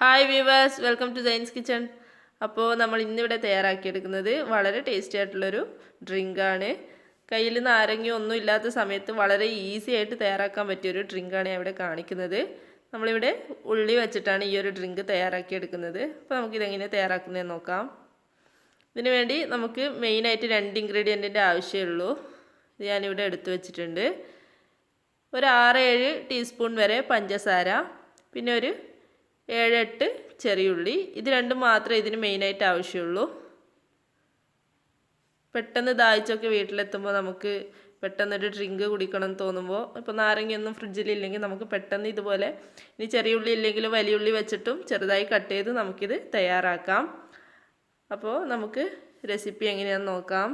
Hi viewers welcome to science kitchen അപ്പോൾ നമ്മൾ ഇന്നിവിടെ തയ്യാറാക്കിയെടുക്കുന്നത് വളരെ ടേസ്റ്റി ആയിട്ടുള്ളൊരു ഡ്രിങ്കാണ് കയ്യിൽ നാരങ്ങ ഒന്നും ഇല്ലാത്ത സമയത്ത് വളരെ ഈസി ആയിട്ട് തയ്യാറാക്കാൻ പറ്റിയൊരു ഡ്രിങ്കാണ് ഞാൻ ഇവിടെ കാണിക്കുന്നത്. നമ്മളിവിടെ ഉള്ളി വെച്ചിട്ടാണ് ഈ ഒരു ഡ്രിങ്ക് തയ്യാറാക്കിയെടുക്കുന്നത്. അപ്പോൾ നമുക്കിതെങ്ങനെ തയ്യാറാക്കുന്നതെന്ന് നോക്കാം. ഇതിനു വേണ്ടി നമുക്ക് മെയിനായിട്ട് രണ്ട് ഇൻഗ്രീഡിയന്റിന്റെ ആവശ്യമുള്ളൂ ഇത് ഞാനിവിടെ എടുത്തു വെച്ചിട്ടുണ്ട്. ഒരു ആറ് ഏഴ് ടീസ്പൂൺ വരെ പഞ്ചസാര. പിന്നെ ഒരു ഏഴെട്ട് ചെറിയുള്ളി. ഇത് രണ്ടും മാത്രമേ ഇതിന് മെയിനായിട്ട് ആവശ്യമുള്ളൂ. പെട്ടെന്ന് ദാഹിച്ചൊക്കെ വീട്ടിലെത്തുമ്പോൾ നമുക്ക് പെട്ടെന്നൊരു ഡ്രിങ്ക് കുടിക്കണം എന്ന് തോന്നുമ്പോൾ ഇപ്പോൾ നാരങ്ങയൊന്നും ഫ്രിഡ്ജിലില്ലെങ്കിൽ നമുക്ക് പെട്ടെന്ന് ഇതുപോലെ ഇനി ചെറിയ ഉള്ളി ഇല്ലെങ്കിൽ വലിയ ഉള്ളി വെച്ചിട്ടും ചെറുതായി കട്ട് ചെയ്ത് നമുക്കിത് തയ്യാറാക്കാം. അപ്പോൾ നമുക്ക് റെസിപ്പി എങ്ങനെയാണെന്ന് നോക്കാം.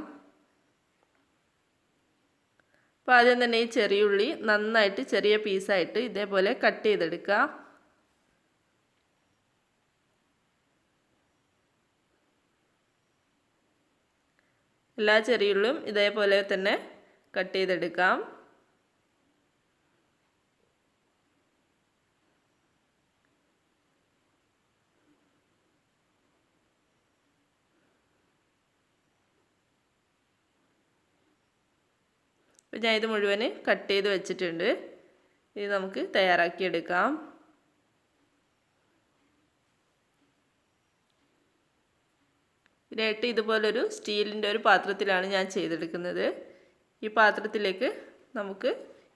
അപ്പോൾ ആദ്യം തന്നെ ഈ ചെറിയ ഉള്ളി നന്നായിട്ട് ചെറിയ പീസായിട്ട് ഇതേപോലെ കട്ട് ചെയ്തെടുക്കുക. എല്ലാ ചെറിയുള്ളും ഇതേപോലെ തന്നെ കട്ട് ചെയ്തെടുക്കാം. അപ്പം ഞാൻ ഇത് മുഴുവൻ കട്ട് ചെയ്ത് വെച്ചിട്ടുണ്ട്. ഇത് നമുക്ക് തയ്യാറാക്കിയെടുക്കാം. ഇതിനായിട്ട് ഇതുപോലൊരു സ്റ്റീലിന്റെ ഒരു പാത്രത്തിലാണ് ഞാൻ ചെയ്തെടുക്കുന്നത്. ഈ പാത്രത്തിലേക്ക് നമുക്ക്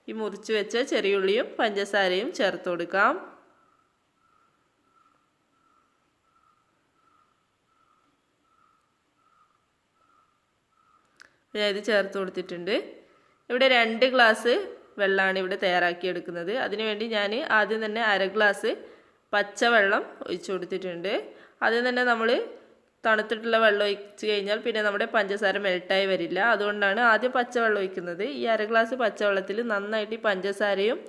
ഈ മുറിച്ച് വെച്ച ചെറിയുള്ളിയും പഞ്ചസാരയും ചേർത്ത് കൊടുക്കാം. ഞാൻ ഇത് ചേർത്ത് കൊടുത്തിട്ടുണ്ട്. ഇവിടെ രണ്ട് ഗ്ലാസ് വെള്ളമാണ് ഇവിടെ തയ്യാറാക്കിയെടുക്കുന്നത്. അതിനുവേണ്ടി ഞാൻ ആദ്യം തന്നെ അര ഗ്ലാസ് പച്ചവെള്ളം ഒഴിച്ചു കൊടുത്തിട്ടുണ്ട്. ആദ്യം തന്നെ നമ്മൾ തണുത്തിട്ടുള്ള വെള്ളം ഒഴിച്ച് കഴിഞ്ഞാൽ പിന്നെ നമ്മുടെ പഞ്ചസാര മെൽട്ടായി വരില്ല. അതുകൊണ്ടാണ് ആദ്യം പച്ചവെള്ളം ഒഴിക്കുന്നത്. ഈ അര ഗ്ലാസ് പച്ചവെള്ളത്തിൽ നന്നായിട്ട് ഈ പഞ്ചസാരയും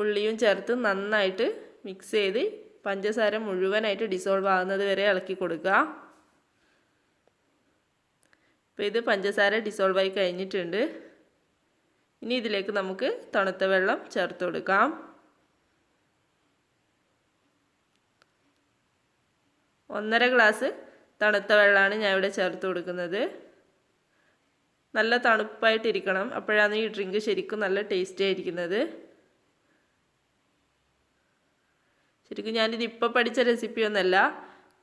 ഉള്ളിയും ചേർത്ത് നന്നായിട്ട് മിക്സ് ചെയ്ത് പഞ്ചസാര മുഴുവനായിട്ട് ഡിസോൾവ് ആകുന്നത് വരെ ഇളക്കി കൊടുക്കുക. അപ്പോൾ ഇത് പഞ്ചസാര ഡിസോൾവ് ആയി കഴിഞ്ഞിട്ടുണ്ട്. ഇനി ഇതിലേക്ക് നമുക്ക് തണുത്ത വെള്ളം ചേർത്ത് കൊടുക്കാം. ഒന്നര ഗ്ലാസ് തണുത്ത വെള്ളമാണ് ഞാൻ ഇവിടെ ചേർത്ത് കൊടുക്കുന്നത്. നല്ല തണുപ്പായിട്ടിരിക്കണം. അപ്പോഴാണ് ഈ ഡ്രിങ്ക് ശരിക്കും നല്ല ടേസ്റ്റി ആയിരിക്കുന്നത്. ശരിക്കും ഞാനിത് ഇപ്പോൾ പഠിച്ച റെസിപ്പിയൊന്നല്ല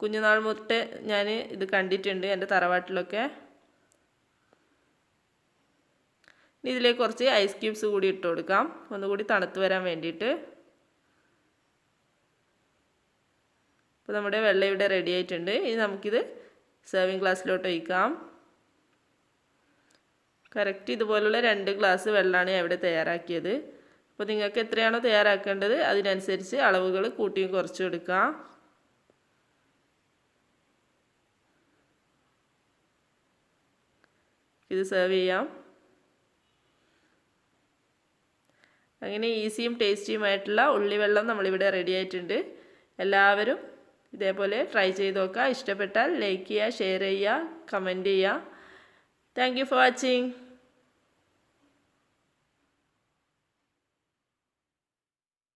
കുഞ്ഞുനാൾ മുതൽ ഞാൻ ഇത് കണ്ടിട്ടുണ്ട് എന്റെ തറവാട്ടിലൊക്കെ. ഇതിലേക്ക് കുറച്ച് ഐസ് ക്യൂബ്സ് കൂടി ഇട്ട് കൊടുക്കാം. ഒന്നുകൂടി തണുത്ത് വരാൻ വേണ്ടിയിട്ട്. അപ്പോൾ നമ്മുടെ വെള്ള ഇവിടെ റെഡി ആയിട്ടുണ്ട്. ഇനി നമുക്കിത് സെർവിങ് ഗ്ലാസ്സിലോട്ട് ഒഴിക്കാം. കറക്റ്റ് ഇതുപോലുള്ള രണ്ട് ഗ്ലാസ് വെള്ളമാണ് ഞാൻ ഇവിടെ തയ്യാറാക്കിയത്. അപ്പോൾ നിങ്ങൾക്ക് എത്രയാണോ തയ്യാറാക്കേണ്ടത് അതിനനുസരിച്ച് അളവുകൾ കൂട്ടിയും കുറച്ചും എടുക്കാം ഇത് സെർവ് ചെയ്യാം. അങ്ങനെ ഈസിയും ടേസ്റ്റിയുമായിട്ടുള്ള ഉള്ളിവെള്ളം നമ്മളിവിടെ റെഡി ആയിട്ടുണ്ട്. എല്ലാവരും ഇതേപോലെ ട്രൈ ചെയ്ത് നോക്കുക. ഇഷ്ടപ്പെട്ടാൽ ലൈക്ക് ചെയ്യുക ഷെയർ ചെയ്യുക കമന്റ് ചെയ്യുക. Thank for watching